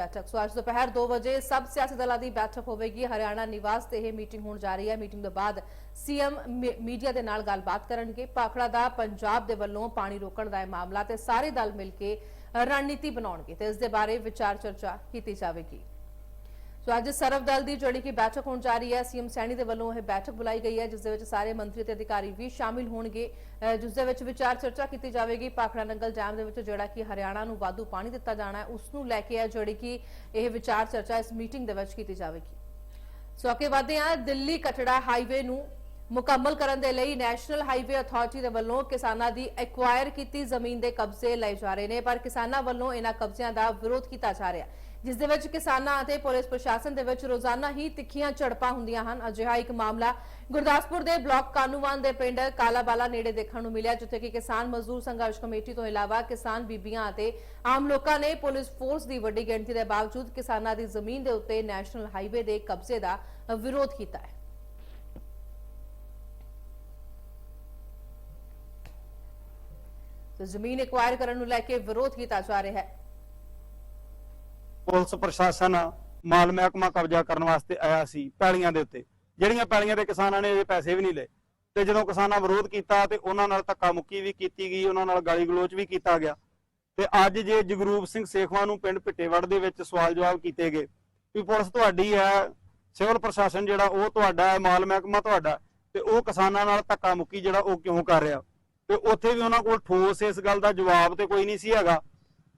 ਬੈਠਕ। ਸੋ ਅੱਜ ਦੁਪਹਿਰ 2 ਵਜੇ ਸਭ ਸਿਆਸੀ ਦਲਾਂ ਦੀ ਬੈਠਕ ਹੋਵੇਗੀ। ਹਰਿਆਣਾ ਨਿਵਾਸ ਤੇ ਇਹ ਮੀਟਿੰਗ ਹੋਣ ਜਾ ਰਹੀ ਹੈ। ਮੀਟਿੰਗ ਤੋਂ ਬਾਅਦ ਸੀਐਮ ਮੀਡੀਆ ਦੇ ਨਾਲ ਗੱਲਬਾਤ ਕਰਨਗੇ। ਪਾਖੜਾ ਦਾ ਪੰਜਾਬ ਦੇ ਵੱਲੋਂ ਪਾਣੀ ਰੋਕਣ ਦਾ ਇਹ ਮਾਮਲਾ ਤੇ ਸਾਰੇ ਦਲ ਮਿਲ ਕੇ ਰਣਨੀਤੀ ਬਣਾਉਣਗੇ ਤੇ ਇਸ ਦੇ ਬਾਰੇ ਵਿਚਾਰ ਚਰਚਾ ਕੀਤੀ ਜਾਵੇਗੀ। ਸੋ ਅੱਜ ਸਰਵ ਦਲ ਦੀ ਜਿਹੜੀ ਕਿ ਬੈਠਕ ਹੋਣ ਜਾ ਰਹੀ ਹੈ, ਸੀਐਮ ਸੈਣੀ ਦੇ ਵੱਲੋਂ ਇਹ ਬੈਠਕ ਬੁਲਾਈ ਗਈ ਹੈ, ਜਿਸ ਦੇ ਵਿੱਚ ਸਾਰੇ ਮੰਤਰੀ ਤੇ ਅਧਿਕਾਰੀ ਵੀ ਸ਼ਾਮਿਲ ਹੋਣਗੇ ਜਿਸ ਦੇ ਵਿੱਚ ਵਿਚਾਰ ਚਰਚਾ ਕੀਤੀ ਜਾਵੇਗੀ। ਪਾਖੜਾ ਨੰਗਲ ਡੈਮ ਦੇ ਵਿੱਚ ਜਿਹੜਾ ਕਿ ਹਰਿਆਣਾ ਨੂੰ ਵਾਧੂ ਪਾਣੀ ਦਿੱਤਾ ਜਾਣਾ ਹੈ, ਉਸ ਨੂੰ ਲੈ ਕੇ ਹੈ ਜਿਹੜੀ ਕਿ ਇਹ ਵਿਚਾਰ ਚਰਚਾ ਇਸ ਮੀਟਿੰਗ ਦੇ ਵਿੱਚ ਕੀਤੀ ਜਾਵੇਗੀ। ਸੋ ਅੱਗੇ ਵਧਦੇ ਹਾਂ, ਦਿੱਲੀ ਕਟੜਾ ਹਾਈਵੇ ਨੂੰ ਮੁਕੰਮਲ ਕਰਨ ਦੇ ਲਈ ਨੈਸ਼ਨਲ ਹਾਈਵੇ ਅਥਾਰਟੀ ਦੇ ਵੱਲੋਂ ਕਿਸਾਨਾਂ ਦੀ ਐਕਵਾਇਰ ਕੀਤੀ, ਜ਼ਮੀਨ ਦੇ ਕਬਜ਼ੇ ਲਏ ਜਾ ਰਹੇ ਨੇ, ਪਰ ਕਿਸਾਨਾਂ ਵੱਲੋਂ ਇਹਨਾਂ ਕਬਜ਼ਿਆਂ ਦਾ ਵਿਰੋਧ ਕੀਤਾ ਜਾ ਰਿਹਾ ਹੈ। ਜਿਸ ਦੇ ਵਿੱਚ ਕਿਸਾਨਾਂ ਅਤੇ ਪੁਲਿਸ ਪ੍ਰਸ਼ਾਸਨ ਦੇ ਵਿੱਚ ਰੋਜ਼ਾਨਾ ਹੀ ਤਿੱਖੀਆਂ ਝੜਪਾਂ ਹੁੰਦੀਆਂ ਹਨ। ਅਜਿਹਾ ਇੱਕ ਮਾਮਲਾ ਗੁਰਦਾਸਪੁਰ ਦੇ ਬਲਾਕ ਕਾਨੂੰਵਾਨ ਦੇ ਪਿੰਡ ਕਾਲਾਬਾਲਾ ਨੇੜੇ ਦੇਖਣ ਨੂੰ ਮਿਲਿਆ, ਜਿੱਥੇ ਕਿ ਕਿਸਾਨ ਮਜ਼ਦੂਰ ਸੰਘਰਸ਼ ਕਮੇਟੀ ਤੋਂ ਇਲਾਵਾ ਕਿਸਾਨ ਬੀਬੀਆਂ ਅਤੇ ਆਮ ਲੋਕਾਂ ਨੇ ਪੁਲਿਸ ਫੋਰਸ ਦੀ ਵੱਡੀ ਗਿਣਤੀ ਦੇ ਬਾਵਜੂਦ ਕਿਸਾਨਾਂ ਦੀ ਜ਼ਮੀਨ ਦੇ ਉੱਤੇ ਨੈਸ਼ਨਲ ਹਾਈਵੇ ਦੇ ਕਬਜ਼ੇ ਦਾ ਵਿਰੋਧ ਕੀਤਾ ਹੈ। ਜ਼ਮੀਨ ਐਕਵਾਇਰ ਕਰਨ ਨੂੰ ਲੈ ਕੇ ਵਿਰੋਧ ਕੀਤਾ ਜਾ ਰਿਹਾ ਹੈ। ਪੁਲਿਸ ਪ੍ਰਸ਼ਾਸਨ ਮਾਲ ਮਹਿਕਮਾ ਕਬਜ਼ਾ ਕਰਨ ਵਾਸਤੇ ਆਇਆ ਸੀ ਪੈਲੀਆਂ ਦੇ ਉੱਤੇ। ਜਿਹੜੀਆਂ ਪੈਲੀਆਂ ਦੇ ਕਿਸਾਨਾਂ ਨੇ ਇਹ ਪੈਸੇ ਵੀ ਨਹੀਂ ਲਏ। ਤੇ ਜਦੋਂ ਕਿਸਾਨਾਂ ਵਿਰੋਧ ਕੀਤਾ ਤੇ ਉਹਨਾਂ ਨਾਲ ਧੱਕਾ ਮੁੱਕੀ ਵੀ ਕੀਤੀ ਗਈ, ਉਹਨਾਂ ਨਾਲ ਗਾਲੀ ਗਲੋਚ ਵੀ ਕੀਤਾ ਗਿਆ। ਤੇ ਅੱਜ ਜੇ ਜਗਰੂਪ ਸਿੰਘ ਸੇਖਵਾ ਨੂੰ ਪਿੰਡ ਪਿੱਟੇਵੜ ਦੇ ਵਿੱਚ ਸਵਾਲ ਜਵਾਬ ਕੀਤੇ ਗਏ ਵੀ ਪੁਲਿਸ ਤੁਹਾਡੀ ਹੈ, ਸਿਵਲ ਪ੍ਰਸ਼ਾਸਨ ਜਿਹੜਾ ਉਹ ਤੁਹਾਡਾ ਹੈ, ਮਾਲ ਮਹਿਕਮਾ ਤੁਹਾਡਾ ਤੇ ਉਹ ਕਿਸਾਨਾਂ ਨਾਲ ਧੱਕਾ ਮੁੱਕੀ ਜਿਹੜਾ ਉਹ ਕਿਉਂ ਕਰ ਰਿਹਾ? ਤੇ ਉੱਥੇ ਵੀ ਉਹਨਾਂ ਕੋਲ ਠੋਸ ਇਸ ਗੱਲ ਦਾ ਜਵਾਬ ਤੇ ਕੋਈ ਨਹੀਂ ਸੀ ਹੈਗਾ।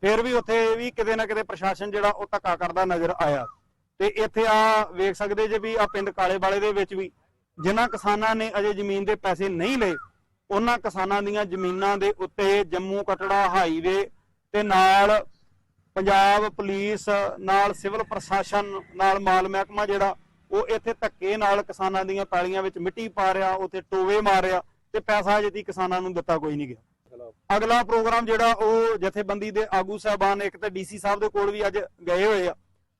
ਫਿਰ ਵੀ ਉੱਥੇ ਵੀ ਕਿਤੇ ਨਾ ਕਿਤੇ ਪ੍ਰਸ਼ਾਸਨ ਜਿਹੜਾ ਉਹ ਧੱਕਾ ਕਰਦਾ ਨਜ਼ਰ ਆਇਆ। ਤੇ ਇੱਥੇ ਆ ਵੇਖ ਸਕਦੇ ਜੇ ਵੀ ਆ ਪਿੰਡ ਕਾਲੇ ਵਾਲੇ ਦੇ ਵਿੱਚ ਵੀ ਜਿਨ੍ਹਾਂ ਕਿਸਾਨਾਂ ਨੇ ਅਜੇ ਜ਼ਮੀਨ ਦੇ ਪੈਸੇ ਨਹੀਂ ਲਏ, ਉਹਨਾਂ ਕਿਸਾਨਾਂ ਦੀਆਂ ਜ਼ਮੀਨਾਂ ਦੇ ਉੱਤੇ ਜੰਮੂ ਕਟੜਾ ਹਾਈਵੇ ਤੇ ਨਾਲ ਪੰਜਾਬ ਪੁਲਿਸ, ਨਾਲ ਸਿਵਲ ਪ੍ਰਸ਼ਾਸਨ, ਨਾਲ ਮਾਲ ਮਹਿਕਮਾ ਜਿਹੜਾ, ਉਹ ਇੱਥੇ ਧੱਕੇ ਨਾਲ ਕਿਸਾਨਾਂ ਦੀਆਂ ਪੈਲੀਆਂ ਵਿੱਚ ਮਿੱਟੀ ਪਾ ਰਿਹਾ, ਉੱਥੇ ਟੋਵੇ ਮਾਰ ਰਿਹਾ ਤੇ ਪੈਸਾ ਅਜੇ ਦੀ ਕਿਸਾਨਾਂ ਨੂੰ ਦਿੱਤਾ ਕੋਈ ਨਹੀਂ ਗਿਆ। ਅਗਲਾ ਪ੍ਰੋਗਰਾਮ ਜਿਹੜਾ ਉਹ ਜਥੇਬੰਦੀ ਦੇ ਆਗੂ ਸਾਹਿਬਾਨ ਇੱਕ ਤੇ ਡੀਸੀ ਸਾਹਿਬ ਦੇ ਕੋਲ ਵੀ ਅੱਜ ਗਏ ਹੋਏ ਆ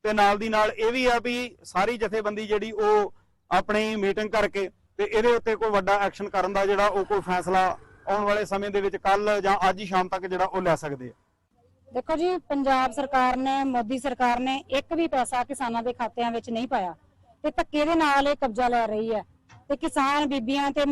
ਤੇ ਨਾਲ ਦੀ ਨਾਲ ਇਹ ਵੀ ਆ ਵੀ ਸਾਰੀ ਜਥੇਬੰਦੀ ਜਿਹੜੀ ਉਹ ਆਪਣੀ ਮੀਟਿੰਗ ਕਰਕੇ ਤੇ ਇਹਦੇ ਉੱਤੇ ਕੋਈ ਵੱਡਾ ਐਕਸ਼ਨ ਕਰਨ ਦਾ ਜਿਹੜਾ ਉਹ ਕੋਈ ਫੈਸਲਾ ਆਉਣ ਵਾਲੇ ਸਮੇਂ ਦੇ ਵਿੱਚ ਕੱਲ ਜਾਂ ਅੱਜ ਹੀ ਸ਼ਾਮ ਤੱਕ ਜਿਹੜਾ ਉਹ ਲੈ ਸਕਦੇ ਆ। ਦੇਖੋ ਜੀ, ਪੰਜਾਬ ਸਰਕਾਰ ਨੇ, ਮੋਦੀ ਸਰਕਾਰ ਨੇ ਇੱਕ ਵੀ ਪੈਸਾ ਕਿਸਾਨਾਂ ਦੇ ਖਾਤਿਆਂ ਵਿੱਚ ਨਹੀਂ ਪਾਇਆ। ਤੇ ਧੱਕੇ ਦੇ ਨਾਲ ਇਹ ਕਬਜ਼ਾ ਲੈ ਰਹੀ ਹੈ। ਤੇ ਕਿਸਾਨ ਬੀਬੀਆਂ ਤੇ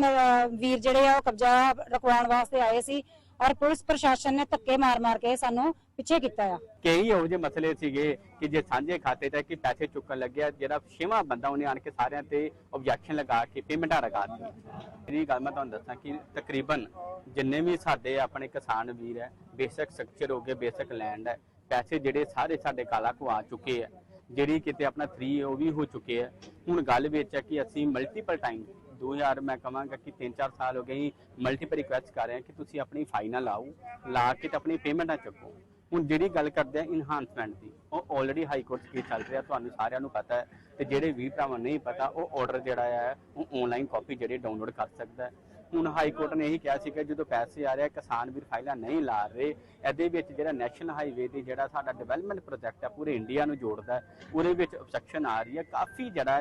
ਵੀਰ ਜਿਹੜੇ ਆ ਉਹ ਕਬਜ਼ਾ ਰਖਵਾਉਣ ਵਾਸਤੇ ਆਏ ਸੀ। ਔਰ ਪੁਲਿਸ ਪ੍ਰਸ਼ਾਸਨ ਨੇ ਧੱਕੇ ਮਾਰ-ਮਾਰ ਕੇ ਸਾਨੂੰ ਪਿੱਛੇ ਕੀਤਾ ਆ। ਕਈ ਇਹੋ ਜਿਹੇ ਮਸਲੇ ਸੀਗੇ ਕਿ ਜੇ ਸਾਂਝੇ ਖਾਤੇ ਤੇ ਕਿ ਪੈਸੇ ਚੁੱਕਣ ਲੱਗਿਆ, ਜਿਹੜਾ ਛੇਵਾਂ ਬੰਦਾ ਉਹਨੇ ਆਣ ਕੇ ਸਾਰਿਆਂ ਤੇ ਆਬਜੈਕਸ਼ਨ ਲਗਾ ਕੇ ਪੇਮੈਂਟਾਂ ਲਗਾ ਦਿੱਤੀ। ਇਹ ਗੱਲ ਮੈਂ ਤੁਹਾਨੂੰ ਦੱਸਾਂ ਕਿ ਤਕਰੀਬਨ ਜਿੰਨੇ ਵੀ ਸਾਡੇ ਆਪਣੇ ਕਿਸਾਨ ਵੀਰ ਹੈ, ਬੇਸਿਕ ਸਟਰਕਚਰ ਹੋ ਗਏ, ਬੇਸਿਕ ਲੈਂਡ ਹੈ, ਪੈਸੇ ਜਿਹੜੇ ਸਾਰੇ ਸਾਡੇ ਕਾਲਾ ਕੋ ਚੁੱਕੇ ਆ। ਜਿਹੜੀ ਕਿਤੇ ਆਪਣਾ 3 ਉਹ ਵੀ ਹੋ ਚੁੱਕੇ ਆ। ਹੁਣ ਗੱਲ ਵਿੱਚ ਹੈ ਕਿ ਅਸੀਂ ਮਲਟੀਪਲ ਟਾਈਮ 2000 ਮੈਂ ਕਹਾਂਗਾ ਕਿ 3-4 ਸਾਲ ਹੋ ਗਏ ਹੀ ਮਲਟੀਪਲ ਰਿਕੁਐਸਟ ਕਰ ਰਹੇ ਹਾਂ ਕਿ ਤੁਸੀਂ ਆਪਣੀ ਫਾਈਨਲ ਆਓ ਲਾ ਕੇ ਤੇ ਆਪਣੀ ਪੇਮੈਂਟਾਂ ਚੱਕੋ ਹੁਣ ਜਿਹੜੀ ਗੱਲ ਕਰਦੇ ਆ ਇਨਹਾਂਸਮੈਂਟ ਦੀ ਉਹ ਆਲਰੇਡੀ ਹਾਈ ਕੋਰਟ 'ਚ ਕੇਸ ਚੱਲ ਰਿਹਾ ਤੁਹਾਨੂੰ ਸਾਰਿਆਂ ਨੂੰ ਪਤਾ ਹੈ ਤੇ ਜਿਹੜੇ ਵੀ ਭਰਾਵਾਂ ਨਹੀਂ ਪਤਾ ਉਹ ਆਰਡਰ ਜਿਹੜਾ ਹੈ ਉਹ ਆਨਲਾਈਨ ਕਾਪੀ ਜਿਹੜੀ ਡਾਊਨਲੋਡ ਕਰ ਸਕਦਾ ਹੈ ਹੁਣ ਹਾਈ ਕੋਰਟ ਨੇ ਇਹੀ ਕਿਹਾ ਸੀ ਕਿ ਜਦੋਂ ਪੈਸੇ ਆ ਰਿਹਾ ਕਿਸਾਨ ਵੀਰ ਫਾਈਲਾਂ ਨਹੀਂ ਲਾ ਰਹੇ ਇਹਦੇ ਵਿੱਚ ਜਿਹੜਾ ਨੈਸ਼ਨਲ ਹਾਈਵੇ ਤੇ ਜਿਹੜਾ ਸਾਡਾ ਡਿਵੈਲਪਮੈਂਟ ਪ੍ਰੋਜੈਕਟ ਹੈ ਪੂਰੇ ਇੰਡੀਆ ਨੂੰ ਜੋੜਦਾ ਉਹਦੇ ਵਿੱਚ ਆਬਸੈਕਸ਼ਨ ਆ ਰਹੀ ਹੈ ਕਾਫੀ ਜਿਹੜਾ